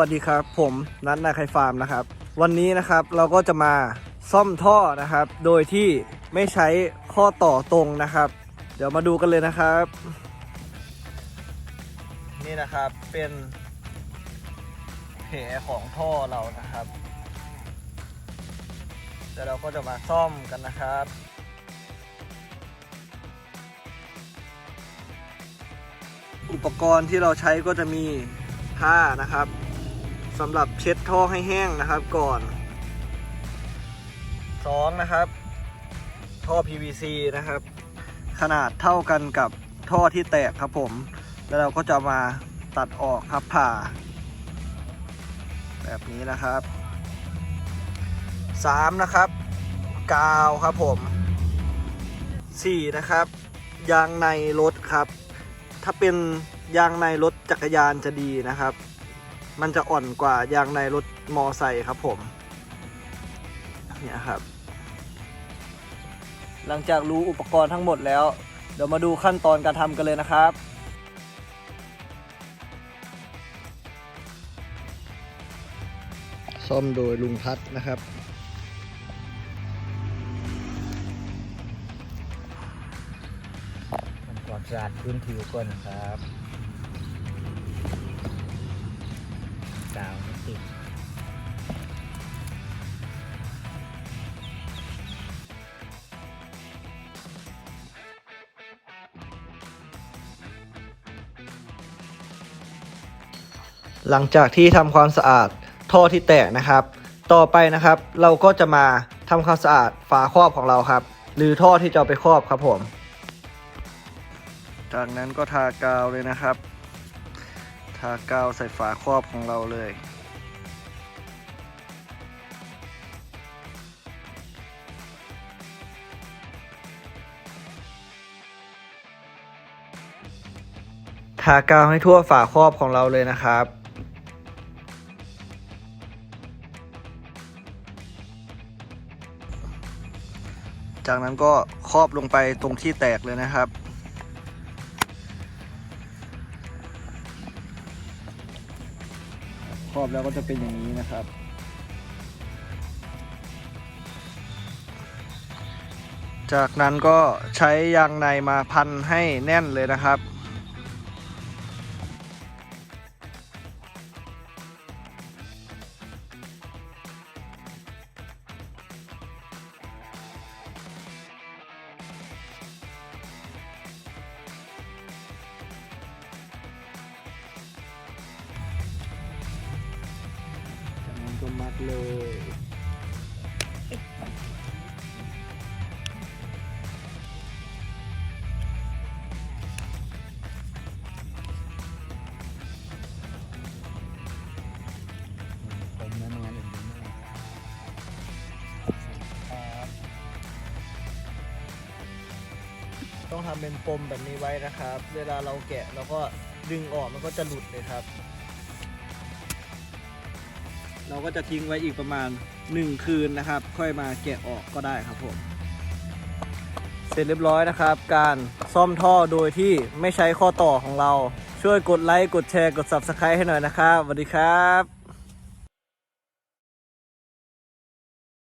วัสดีครับ ผมนัทนาไคฟาร์มนะครับ วันนี้นะครับเราก็จะมาซ่อมท่อนะครับ โดยที่ไม่ใช้ข้อต่อตรงนะครับ เดี๋ยวมาดูกันเลยนะครับ นี่นะครับเป็นแผลของท่อเรานะครับเดี๋ยวเราก็จะมาซ่อมกันนะครับอุปกรณ์ที่เราใช้ก็จะมีผ้านะครับ สำหรับเช็ดท่อให้แห้งนะครับก่อนสองนะครับท่อ PVC นะครับ ขนาดเท่ากันกับท่อที่แตกครับผม แล้วเราก็จะมาตัดออกครับผ่า แบบนี้นะครับสามนะครับ กาวครับผมสี่นะครับ ยางในรถครับ ถ้าเป็นยางในรถจักรยานจะดีนะครับ มันจะอ่อนกว่ายางในรถมอไซค์ครับผม เนี่ยครับ หลังจากรู้อุปกรณ์ทั้งหมดแล้ว เดี๋ยวมาดูขั้นตอนการทำกันเลยนะครับซ่อมโดยลุงพัดนะครับทำความสะอาดพื้นผิวก่อนครับ กาวไม่ติดหลังจากที่ทำความสะอาดท่อที่แตกนะครับ ต่อไปนะครับ เราก็จะมาทำความสะอาดฝาครอบของเราครับ หรือท่อที่จะเอาไปครอบครับผม จากนั้นก็ทากาวเลยนะครับ ทากาวใส่ฝาครอบของเราเลย ทากาวให้ทั่วฝาครอบของเราเลยนะครับจากนั้นก็ครอบลงไปตรงที่แตกเลยนะครับ ครอบแล้วก็จะเป็นอย่างนี้นะครับ จากนั้นก็ใช้ยางในมาพันให้แน่นเลยนะครับ จากนั้นก็มัดเลยผมนั้นงานอื่นไม่ได้ต้องทำเป็นปมแบบนี้ไว้นะครับ เวลาเราแกะเราก็ดึงออกมันก็จะหลุดเลยครับ เราก็จะทิ้งไว้อีกประมาณ 1 คืนนะครับ ค่อยมาแกะออกก็ได้ครับผมเสร็จเรียบร้อยนะครับ การซ่อมท่อโดยที่ไม่ใช้ข้อต่อของเรา ช่วยกดไลค์กดแชร์กด Subscribe ให้หน่อยนะครับสวัสดีครับ